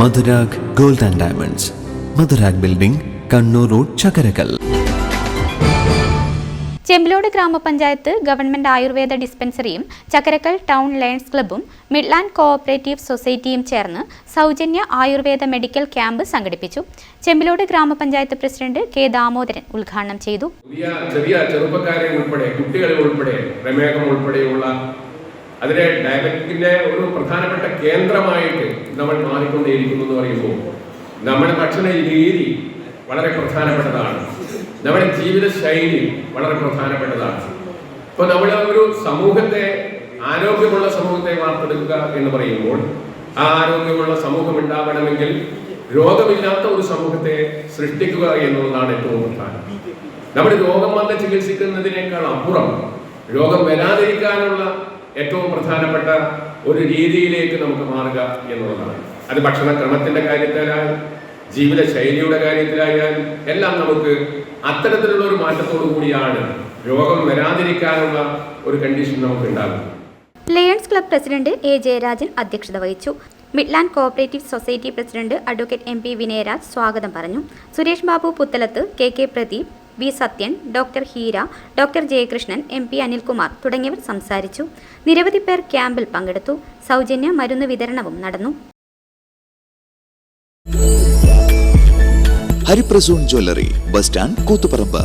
Madhurag gold and diamonds. Madhurag building Kannur road Chakkarakkal. Chembilode ഗ്രാമപഞ്ചായത്ത് government Ayurveda ഡിസ്പെൻസറിയും Chakkarakkal town lions ക്ലബ്ബും Midland cooperative സൊസൈറ്റിയും ചേർന്ന് സൗജന്യ ആയുർവേദ മെഡിക്കൽ ക്യാമ്പ് സംഘടിപ്പിച്ചു. ചെമ്പിലോട് ഗ്രാമപഞ്ചായത്ത് പ്രസിഡന്റ് കെ ദാമോദരൻ ഉദ്ഘാടനം ചെയ്തു. ചെറിയ ചെറുപ്പക്കാരെ ഉൾപ്പെടെ കുട്ടികളെ ഉൾപ്പെടെ പ്രമേഹം ഉൾപ്പെടെയുള്ള അതിലെ ഡയബറ്റിക്കിന്റെ ഒരു പ്രധാനപ്പെട്ട കേന്ദ്രമായിട്ട് നമ്മൾ മാറിക്കൊണ്ടേയിരിക്കുന്നു എന്ന് പറയുമ്പോൾ നമ്മുടെ ഭക്ഷണ രീതി വളരെ പ്രധാനപ്പെട്ടതാണ്. നമ്മുടെ ജീവിത ശൈലി വളരെ പ്രധാനപ്പെട്ടതാണ്. ഇപ്പൊ നമ്മൾ ഒരു സമൂഹത്തെ ആരോഗ്യമുള്ള സമൂഹത്തെ വാർത്തെടുക്കുക എന്ന് പറയുമ്പോൾ ആ ആരോഗ്യമുള്ള സമൂഹം ഉണ്ടാവണമെങ്കിൽ രോഗമില്ലാത്ത ഒരു സമൂഹത്തെ സൃഷ്ടിക്കുക എന്നുള്ളതാണ് ഏറ്റവും പ്രധാനം. നമ്മുടെ രോഗം വന്ന് ചികിത്സിക്കുന്നതിനേക്കാൾ അപ്പുറം രോഗം വരാതിരിക്കാനുള്ള ഏറ്റവും പ്രധാനപ്പെട്ട ഒരു രീതിയിലേക്ക് നമുക്ക് മാറുക എന്നുള്ളതാണ്. അത് ഭക്ഷണക്രമത്തിന്റെ കാര്യത്തിലായാലും ജീവിത ശൈലിയുടെ കാര്യത്തിലായാലും എല്ലാം നമുക്ക് അത്തരത്തിലുള്ള ഒരു മാറ്റത്തോടു കൂടിയാണ് രോഗം വരാതിരിക്കാനുള്ള ഒരു കണ്ടീഷൻ നമുക്ക് ഉണ്ടാകും lions club president A Jayarajan അധ്യക്ഷത വഹിച്ചു. Midland cooperative society president advocate M P Vinayaraj സ്വാഗതം പറഞ്ഞു. Suresh Babu Puthalath K K Pradeep V Sathyan doctor Heera doctor Jayakrishnan M P Anilkumar തുടങ്ങിയവർ സംസാരിച്ചു. നിരവധി പേർ ക്യാമ്പിൽ പങ്കെടുത്തു. സൗജന്യ മരുന്ന് വിതരണവും നടന്നു. Hariprasoon jewellery bus stand Koothuparamba.